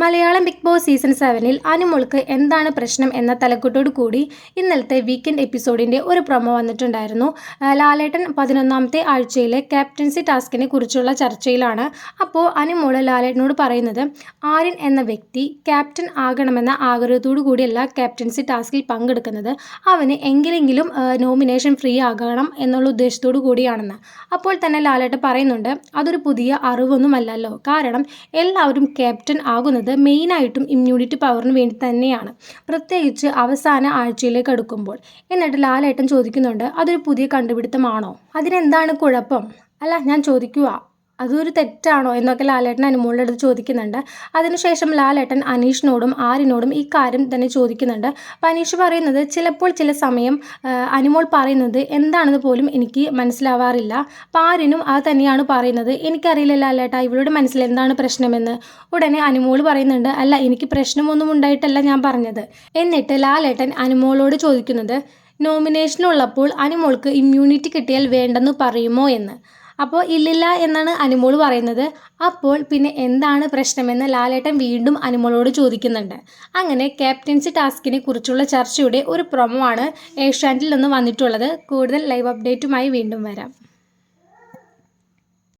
Malayalam big boss season സെവനിൽ അനുമോൾക്ക് എന്താണ് പ്രശ്നം എന്ന തലക്കെട്ടോട് കൂടി ഇന്നലത്തെ വീക്കെൻഡ് എപ്പിസോഡിന്റെ ഒരു പ്രൊമോ വന്നിട്ടുണ്ടായിരുന്നു. ലാലേട്ടൻ പതിനൊന്നാമത്തെ ആഴ്ചയിലെ ക്യാപ്റ്റൻസി ടാസ്കിനെ കുറിച്ചുള്ള ചർച്ചയിലാണ്. അപ്പോൾ അനുമോൾ ലാലേട്ടനോട് പറയുന്നത് ആര്യൻ എന്ന വ്യക്തി ക്യാപ്റ്റൻ ആകണമെന്ന ആഗ്രഹത്തോടു കൂടിയല്ല ക്യാപ്റ്റൻസി ടാസ്കിൽ പങ്കെടുക്കുന്നത്. അവന് എങ്കിലെങ്കിലും നോമിനേഷൻ ഫ്രീ ആകണം എന്നുള്ള ഉദ്ദേശത്തോടു കൂടിയാണെന്ന്. അപ്പോൾ തന്നെ ലാലേട്ടൻ പറയുന്നുണ്ട് അതൊരു പുതിയ അറിവൊന്നുമല്ലല്ലോ. കാരണം എല്ലാവരും ക്യാപ്റ്റൻ ആകുന്നത് മെയിനായിട്ടും ഇമ്മ്യൂണിറ്റി പവറിന് വേണ്ടി തന്നെയാണ്. പ്രത്യേകിച്ച് അവസാന ആഴ്ചയിലേക്ക് അടുക്കുമ്പോൾ. എന്നിട്ട് ലാലേട്ടൻ ചോദിക്കുന്നുണ്ട് അതൊരു പുതിയ കണ്ടുപിടുത്തമാണോ? അതിനെന്താണ് കുഴപ്പം? അല്ല ഞാൻ ചോദിക്കുക അതൊരു തെറ്റാണോ എന്നൊക്കെ ലാലേട്ടൻ അനുമോളുടെ അടുത്ത് ചോദിക്കുന്നുണ്ട്. അതിനുശേഷം ലാലേട്ടൻ അനീഷിനോടും ആരിനോടും ഈ കാര്യം തന്നെ ചോദിക്കുന്നുണ്ട്. അപ്പം അനീഷ് പറയുന്നത് ചിലപ്പോൾ ചില സമയം അനുമോൾ പറയുന്നത് എന്താണെന്ന് പോലും എനിക്ക് മനസ്സിലാവാറില്ല. അപ്പം ആരിനും അത് തന്നെയാണ് പറയുന്നത്. എനിക്കറിയില്ല ലാലേട്ടാ ഇവളുടെ മനസ്സിൽ എന്താണ് പ്രശ്നമെന്ന്. ഉടനെ അനുമോൾ പറയുന്നുണ്ട് അല്ല എനിക്ക് പ്രശ്നമൊന്നും ഉണ്ടായിട്ടല്ല ഞാൻ പറഞ്ഞത്. എന്നിട്ട് ലാലേട്ടൻ അനുമോളോട് ചോദിക്കുന്നത് നോമിനേഷനുള്ളപ്പോൾ അനുമോൾക്ക് ഇമ്മ്യൂണിറ്റി കിട്ടിയാൽ വേണ്ടെന്ന് പറയുമോ എന്ന്? അപ്പോൾ ഇല്ലില്ല എന്നാണ് അനുമോൾ പറയുന്നത്. അപ്പോൾ പിന്നെ എന്താണ് പ്രശ്നമെന്ന് ലാലേട്ടൻ വീണ്ടും അനുമോളോട് ചോദിക്കുന്നുണ്ട്. അങ്ങനെ ക്യാപ്റ്റൻസി ടാസ്കിനെ കുറിച്ചുള്ള ചർച്ചയുടെ ഒരു പ്രൊമോ ആണ് ഏഷ്യാനെറ്റിൽ നിന്ന് വന്നിട്ടുള്ളത്. കൂടുതൽ ലൈവ് അപ്ഡേറ്റുമായി വീണ്ടും വരാം.